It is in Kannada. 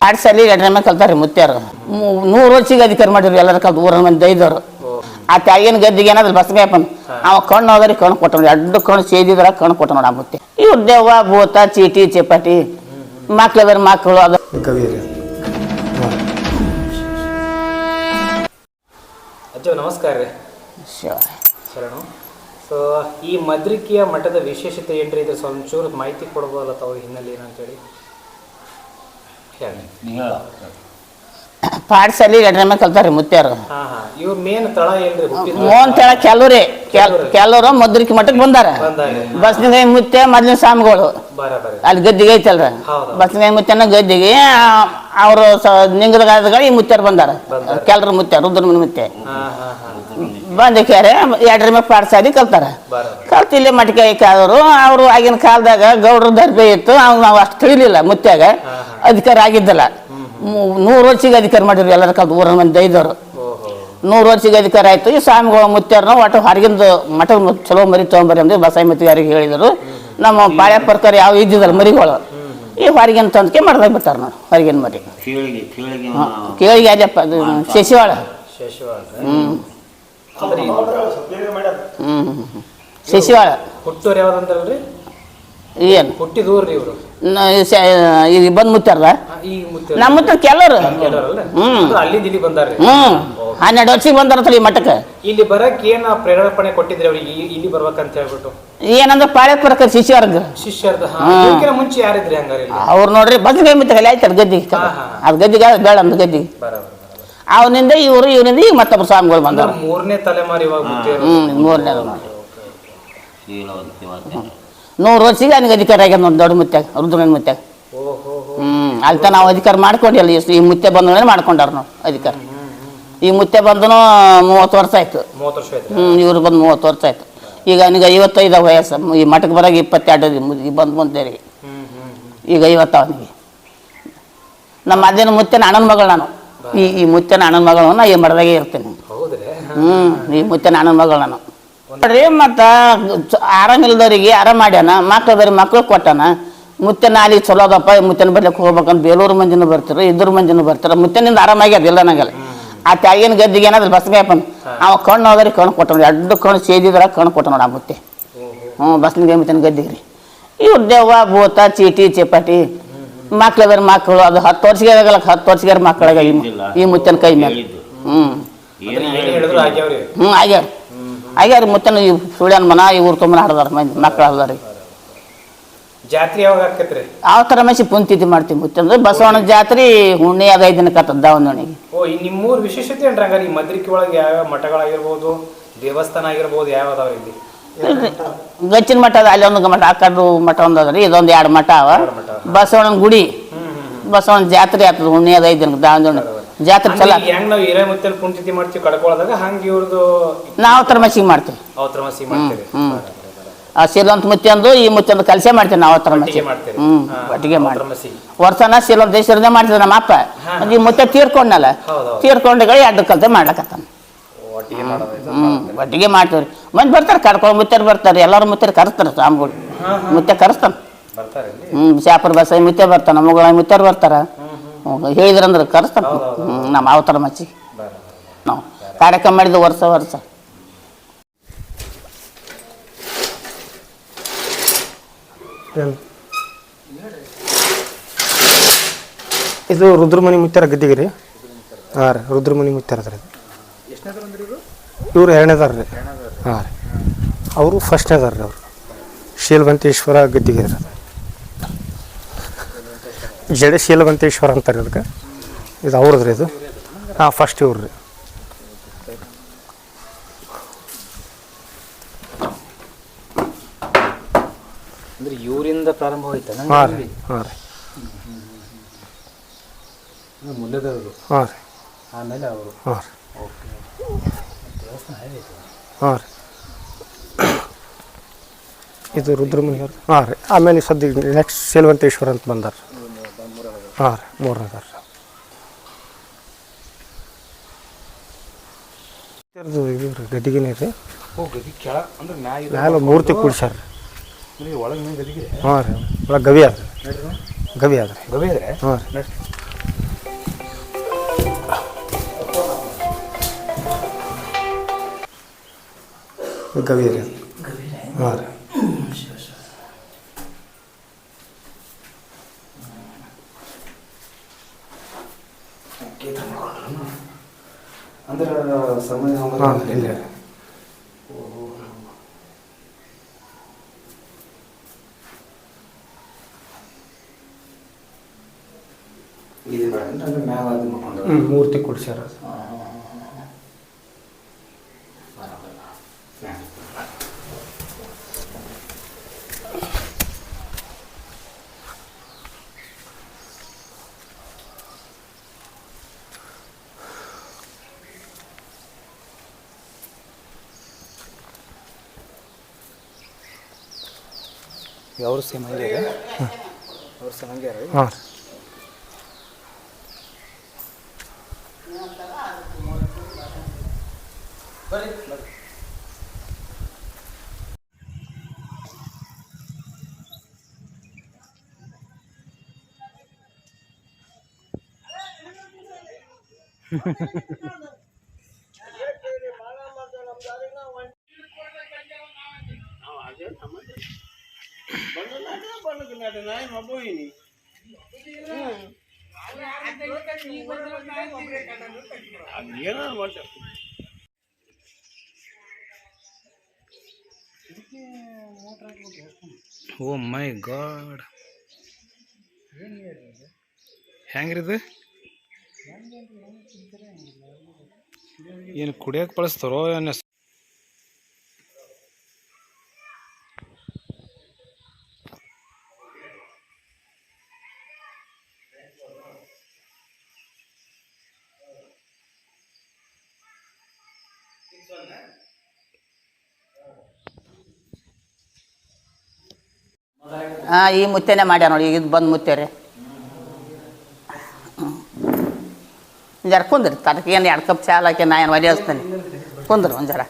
ಆಡ್ ಸಲ ಎರಡನೇ ಮೇಲೆ ಕಲ್ತಾರೆ ಮುತ್ಯಾರು. ಮೂ- ನೂರು ವರ್ಷಿಗೆ ಅಧಿಕಾರ ಮಾಡಿದ್ರು ಎಲ್ಲರ ಕಲ್ತು ಊರ ಮಂದಿ ದೈದವರು ಆ ತಾಯಿನ ಗದ್ದಿಗೆ ಏನಾದ್ರು ಬಸ್ಗಪ್ಪನ್ ಅವ ಕಣ್ಣು ಹೋದ್ರಿ ಕಣ್ಣು ಕೊಟ್ಟ ನೋಡಿ ಅಡ್ಡು ಕಣ್ಣು ಸೇದಿದ್ರ ಕಣ್ಣು ಕೊಟ್ಟ ನೋಡ ಮುತ್ತೆ ಇವ್ರು ದೆವ್ವ ಭೂತ ಚೀಟಿ ಚಪಾಟಿ ಮಕ್ಳು ಬೇರೆ ಮಕ್ಕಳು ಅದು ಅಜ್ಜ ನಮಸ್ಕಾರ ರೀ. ಶಿವ. ಶರಣು. ಸೊ ಈ ಮದ್ರಿಕೆಯ ಮಠದ ವಿಶೇಷತೆ ಏನ್ರಿ ಇದು ಸ್ವಲ್ಪ ಮಾಹಿತಿ ಕೊಡ್ಬೋದಲ್ಲ ತಾವು ಹಿನ್ನೆಲೆ ಏನಂತೇಳಿ ಹೇಳಿ ಪಾಠಶಾಲೆ ಎರಡನೇ ಮೇಲೆ ಕಲ್ತಾರೆ ಮುತ್ಯಾರು ಹಾ ಹಾ. ಇವ್ರ ಮೇನ್ ತಳ ಕೆಲವ್ರಿ ಕೆಲವರು ಮದ್ರಿಕೆ ಮಠಕ್ಕೆ ಬಂದಾರ. ಬಂದಾಗ ಬಸ್ನಿಗೆ ಮುತ್ತೆ ಮೊದ್ಲಿನ ಸ್ವಾಮಿಗಳು. ಅಲ್ಲಿ ಗದ್ದಿಗೆ ಐತಲ್ರ. ಹೌದು. ಬಸ್ನಿಗೆ ಮುತ್ತೆನ ಗದ್ದಿಗೆ ಅವರು ನಿಂಗದಗಾದಗಳು ಈ ಮುತ್ಯಾರು ಬಂದಾರ. ಕೆಲರು ಮುತ್ಯ ರುದ್ರಮನ ಮುತ್ತೆ ಹಾ ಹಾ ಹಾ. ಬಂದಕ್ಯಾರೆ ಎರಡರ ಮೇಲೆ ಪಾಠಶಾಲೆ ಕಲ್ತಾರ. ಕಲ್ತು ಇಲ್ಲೇ ಮಟ್ಕೆ ಆದವರು ಅವರು ಆಗಿನ ಕಾಲದಾಗ ಗೌಡ್ರ ದರ್ಬೆ ಇತ್ತು ಅವ್ನು ನಾವು ಅಷ್ಟು ತಿಳಿಲಿಲ್ಲ ಮುತ್ಯಾಗ. ಅಧಿಕಾರ ಆಗಿದ್ದಲ್ಲ. ನೂರು ವರ್ಷಿಗೆ ಅಧಿಕಾರ ಮಾಡಿದ್ರು ಎಲ್ಲರ ಕಲ್ತು ಊರ ಮಂದಿ ಐದವರು ನೂರು ವರ್ಷಿಗೆ ಅಧಿಕಾರ ಆಯ್ತು ಈ ಸ್ವಾಮಿಗಳು ಮುತ್ಯಾರನ ಒಟ್ಟು ಹೊರಗಿಂದ ಮಠ ಚಲೋ ಮರಿ ತೊಗೊಂಬರಿ ಅಂದ್ರೆ ಬಸಾಯಿ ಮುತ್ತಿಗಾರಿಗೆ ಹೇಳಿದರು. ನಮ್ಮ ಬಾಳೆ ಪ್ರಕಾರ ಯಾವ ಇದ್ದಿದ್ದಲ್ಲ ಮರಿಗಳು. ಈ ಹೊರಗಿನ ತಂದಕ್ಕೆ ಮಾಡ್ದಾಗ ಬಿಡ್ತಾರೆ ನೋಡಿ ಹೊರಗಿನ ಮರಿ. ಕೇಳಿ ಕೀಳಿಗೆ ಅದಪ್ಪ ಅದು ಶಶಿವಾಳ. ಹ್ಞೂ ಹ್ಞೂ ಶಶಿವಾಳ. ಹುಟ್ಟೋರು ಯಾವ್ದಂತಲ್ರಿ ಏನು? ಹುಟ್ಟಿದೂರ್ರಿ ಇವರು. ಈಗ ಬಂದು ಮುತ್ತಾರಲ್ಲ ಮುತ್ತೆ ನಮ್ಮ ಮುತ್ತ ಕೆಲರು. ಅಂದ್ರೆ ಅಲ್ಲಿಂದ ಇಲ್ಲಿ ಬಂದಾರ್ರಿ. ಹ್ಞೂ ಹನ್ನೆರಡು ವರ್ಷಕ್ಕೆ ಬಂದಾರ ಈ ಮಠಕ್ಕೆ. ಇಲ್ಲಿ ಬರಕ್ ಏನ ಪ್ರೇರೇಪಣೆ ಕೊಟ್ಟಿದ್ರಿ ಅವ್ರಿಗೆ? ಇಲ್ಲಿ ಬರ್ಬೇಕಂತ ಹೇಳ್ಬಿಟ್ಟು ಏನಂದ್ರೆ ಪಾಳೆ ಪರಕ ಶಿಶಿವಾರ್ಗ ಶಿಷ್ಯರ್ದ ಮುಂಚೆ ಯಾರಿದ್ರಿ ಹಂಗಾರೆ ಅವ್ರು ನೋಡ್ರಿ ಬಸ್ಗೆ ಮುತ್ತಲ್ಲ ಆಯ್ತು ಗದ್ದಿಗೆ. ಅದ್ ಹಾ. ಅದು ಗದ್ದಿಗೆ ಬೇಡ ಅಂದ್ ಗದ್ದಿಗೆ. ಬರ ಬರ ಅವನಿಂದ ಇವರು ಇವನಿಂದ ಈಗ ಮತ್ತೊಬ್ಬರು ಸ್ವಾಮಿಗಳು ಬಂದರು ಮೂರನೇ ತಲೆಮಾರಿ ಇವಾಗ ಮುತ್ತೆ ಹ್ಞೂ ಮೂರನೇ ಮತ್ತೆ ನೂರು ವರ್ಷಿಗೆ ನನಗೆ ಅಧಿಕಾರ ಆಗ್ಯದ ನೋಡಿ ದೊಡ್ಡ ಮುತ್ಯಾಗ ರುದ್ರನ ಮುತ್ಯಾಗ ಓಹೋ ಹ್ಞೂ ಅಲ್ಲಿ ತನಕ ನಾವು ಅಧಿಕಾರ ಮಾಡ್ಕೊಂಡಿಲ್ಲ ಎಷ್ಟು ಈ ಮುತ್ತೆ ಬಂದ ಮಾಡ್ಕೊಂಡಾರ ನಾವು ಅಧಿಕಾರ. ಈ ಮುತ್ತೆ ಬಂದನು ಮೂವತ್ತು ವರ್ಷ ಆಯ್ತು. ಮೂವತ್ತು ವರ್ಷ ಆಯ್ತು? ಹ್ಞೂ ಇವ್ರು ಬಂದು ಮೂವತ್ತು ವರ್ಷ ಆಯ್ತು. ಈಗ ನನಗೆ ಐವತ್ತೈದು ವಯಸ್ಸು ಈ ಮಠಕ್ಕೆ ಬರಾಗ ಇಪ್ಪತ್ತೆರಡು ಈಗ ಬಂದು ಹ್ಮ್ ಈಗ ಐವತ್ತು ಅವನಿಗೆ. ನಮ್ಮ ಅದೇನು ಮುತ್ತೆ ಅಣ್ಣನ ಮಗಳು ನಾನು. ಈ ಈ ಮುತ್ತನ ಅಣ್ಣನ ಮಗಳು ನಾ ಈ ಮರದಾಗೆ ಇರ್ತೇನೆ. ಹ್ಮ್ ಹ್ಞೂ ಈ ಮುತ್ತನ ಅಣ್ಣನ ಮಗಳು ನಾನು. ನೋಡ್ರಿ ಮತ್ತು ಆರಾಮಿಲ್ದವ್ರಿಗೆ ಆರಾಮ ಮಾಡ್ಯಾನ ಮಕ್ಳದವ್ರಿಗೆ ಮಕ್ಳು ಕೊಟ್ಟಾನ. ಮುತ್ತನ ಅಲ್ಲಿ ಚಲೋ ಅದಪ್ಪ ಮುತ್ತನ ಬರ್ಲಿಕ್ಕೆ ಹೋಗ್ಬೇಕಂತ ಬೇಲೂರು ಮಂಜಿನ ಬರ್ತಾರೆ ಇದ್ರ ಮಂದಿನೂ ಬರ್ತಾರೆ ಮುತ್ತನಿಂದ ಆರಾಮಾಗ್ಯದ ಇಲ್ಲ ನಂಗಲ್ಲ. ಆ ತಾಯಿನ ಗದ್ದಿಗೆ ಏನಾದ್ರು ಬಸ್ಗಪ್ಪನ್ ಅವ ಕಣ್ಣು ಹೋದ್ರಿ ಕಣ್ಣು ಕೊಟ್ಟ ಎರಡು ಅಡ್ಡು ಕಣ್ಣು ಸೇದಿದ್ರ ಕಣ್ಣು ಕೊಟ್ಟ ನೋಡಿ ಆ ಮುತ್ತೆ. ಹ್ಞೂ ಬಸ್ನಿಗೆ ಮುತ್ತನ ಗದ್ದಿಗೆ ರೀ. ಇವ್ರ ದೆವ್ವ ಭೂತ ಚೀಟಿ ಚಪಾಟಿ ಮಕ್ಳು ಬೇರೆ ಮಕ್ಕಳು ಅದು ಹತ್ತು ವರ್ಷಗೆ ಆಗಲ್ಲ ಹತ್ತು ವರ್ಷಗೆ ಮಕ್ಕಳಾಗ ಈ ಈ ಮುತ್ತನ ಕೈ ಮೇಲೆ ಹ್ಮ್. ಹ್ಞೂ ಅಂದ್ರೆ ಆಗ್ಯಾರ ಆಗ್ಯಾರ ಮುತ್ತನ ಈ ಸುಳ್ಯನ ಮನ ಈ ಊರು ತುಂಬ ಹಾಡ್ದಾರ ಮಂದಿ ಮಕ್ಳು ಹಾಡ್ದಾರ. ಜಾತ್ರೆ ಯಾವಾಗ ಆಕತ್ರಿ ಯಾವ ಥರ ಮಸಿ ಪುಂತಿದ್ದು ಮಾಡ್ತೀವಿ ಮುತ್ತಂದ್ರೆ ಬಸವಣ್ಣ ಜಾತ್ರೆ ಹುಣ್ಣಿ ಅದು ಐದು ದಿನಕ್ಕೆ ಆತದ ದಾವಣಗೆರೆಗೆ. ಓ ನಿಮ್ಮೂರ್ ವಿಶೇಷತೆ ಏನ್ರಿ ಹಂಗಾರೆ? ಈ ಮದ್ರಿಕೆ ಒಳಗೆ ಯಾವ್ಯಾವ ಮಠಗಳಾಗಿರ್ಬೋದು ದೇವಸ್ಥಾನ ಆಗಿರ್ಬೋದು ಯಾವ ಅದಾವ ಇಲ್ಲಿ? ಗಚ್ಚಿನ ಮಠ ಅದ ಅಲ್ಲಿ ಒಂದು ಮಠ ಆ ಕಡೆ ಮಠ ಒಂದು ಅದ ರೀ ಇದೊಂದು ಎರಡು ಮಠ ಅವ. ಬಸವಣ್ಣನ ಗುಡಿ. ಹ್ಮ್ ಹ್ಮ್ ಬಸವಣ್ಣ ಜಾತ್ರೆ ಆಗ್ತದ ಹುಣ್ಣಿ ಅದ ಐದು ದಿನಕ್ಕೆ ದಾವಣಗೆರೆ ಜಾತ್ರೆ ಚಲ ಹಂಗೆ ನಾವು ಮುತ್ತಲ್ ಪುಣ್ಯತಿಥಿ ಮಾಡ್ತೀವಿ ಕಡ್ಕೊಳದಾಗ ಹಂಗೆ ಇವ್ರದ್ದು ನಾವು ಮಸಿಗೆ ಮಾಡ್ತೀವಿ. ಹ್ಮ್. ಆ ಶೀಲಂತ ಮುತ್ತಂದು ಈ ಮುತ್ತಂದು ಕೆಲಸ ಮಾಡ್ತೀವಿ ನಾವು ಥರ ಮಸಿ ಒಟ್ಟಿಗೆ ಮಾಡಿ ವರ್ಷನ ಶೀಲಂತ ದೇಶದ ಮಾಡ್ತಿದ್ದ ನಮ್ಮ ಅಪ್ಪ. ಈ ಮುತ್ತೆ ತೀರ್ಕೊಂಡಲ್ಲ ತೀರ್ಕೊಂಡು ತೀರ್ಕೊಂಡಗಳು ಎರಡು ಕಲ್ತೆ ಮಾಡ್ಲಕತ್ತಾನ. ಒಟ್ಟಿಗೆ ಮಾಡೋದು ಹ್ಞೂ ಒಟ್ಟಿಗೆ ಮಾಡ್ತೀವಿ ರೀ ಮಂದಿ ಬರ್ತಾರೆ ಕರ್ಕೊಂಡು ಮುತ್ತರು ಬರ್ತಾರೆ ಎಲ್ಲರೂ ಮುತ್ತರು ಕರೆಸ್ತಾರೆ ಸ್ವಾಮಿಗಳು. ಮುತ್ತೆ ಕರೆಸ್ತಾನೆ ಹ್ಞೂ ಶಾಪುರ ಬಸ ಮುತ್ತೆ ಬರ್ತಾನೆ ಮಗಳ ಮುತ್ತರು ಬರ್ತಾರೆ. ಹೇಳಿದ್ರಂದ್ರೆ ಕರೆಸ್ತಾನೆ ಹ್ಞೂ ನಮ್ಮ ಅವತಾರ ಮಚ್ಚಿ. ನಾವು ಕಾರ್ಯಕ್ರಮ ಮಾಡಿದ್ದು ವರ್ಷ ವರ್ಷ. ಇದು ರುದ್ರಮುನಿ ಮುತ್ಯಾರ ಗದ್ದಿಗೆ ರೀ? ಹಾಂ ರೀ ರುದ್ರಮುನಿ ಮುತ್ಯಾರ ಅದ್ರಿ ಇವ್ರು ಎರಡನೇದಾರ ರೀ ಹಾಂ ರೀ. ಅವರು ಫಸ್ಟ್ನೇದಾರ ರೀ ಅವರು. ಶೀಲವಂತೇಶ್ವರ ಗದ್ದಿಗೆ ಜಡ ಜಡೆ ಶೀಲವಂತೇಶ್ವರ ಅಂತಾರೆ ಅದಕ್ಕೆ. ಇದು ಅವ್ರದ್ದು ರೀ ಇದು. ಹಾಂ ಫಸ್ಟ್ ಇವ್ರು ರೀ. ಅಂದ್ರೆ ಇವರಿಂದ ಪ್ರಾರಂಭ ಹೋಯ್ತಾ ಹಾಂ ರೀ ಹಾಂ ರೀ. ಮುಂದೆದವರು ಹಾಂ ರೀ. ಆಮೇಲೆ ಅವರು. ಹಾಂ ರೀ. ಹಾಂ ರೀ. ಇದು ರುದ್ರಮುನಿ ಅವ್ರು. ಹಾಂ ರೀ. ಆಮೇಲೆ ಸದ್ಯ ನೆಕ್ಸ್ಟ್ ಸೇಲ್ವಂತೇಶ್ವರ ಅಂತ ಬಂದಾರ. ಹಾಂ ರೀ ಮೂರನೇದಾರ ಇದು ಇದು ರೀ. ಗದಿಗೆನೇ ರೀ ಮ್ಯಾಲ ಮೂರ್ತಿ ಕೂಡ್ಸ್ಯಾರ ರೀ. ಹಾಂ ರೀ ಒಳಗೆ ಗವಿ ಅದ ಗವಿ ಅದ ರೀ ಗವಿ ಆದ್ರೆ? ಹಾಂ ರೀ. ಗವಿ ರೀ ಹಾಂ ರೀ. ಅಂದ್ರೆ ಸಮಯ ಹಾಂ ಇಲ್ಲೇ. ಮೂರ್ತಿ ಕೊಡ್ಸ್ಯಾರ. ಅವ್ರು ಸೇಮ್ ಹಂಗೆ ಅವ್ರು ಸೇಮ್ ಹಂಗೆ ರೀ ಹಾಂ ರೀ ಓ ಮೈ ಗಾಡ್ ಹೆಂಗ್ರಿ ಇದು ಏನು ಕುಡಿಯಕ್ಕೆ ಬಳಸ್ತಾರೋ ಏನು ಹಾಂ ಈ ಮುತ್ತೆನೇ ಮಾಡ್ಯಾರ ನೋಡಿ ಇದು ಬಂದು ಮುತ್ತೆರೆ ಜರ ಕುಂದ್ರಿ ತನಕ ಏನು ಎರಡು ಕಪ್ ಚಾಲ್ ಹಾಕಿ ನಾ ಏನು ಒಲೆ ಕುಂದ್ರಿ ಒಂದು ಜರ.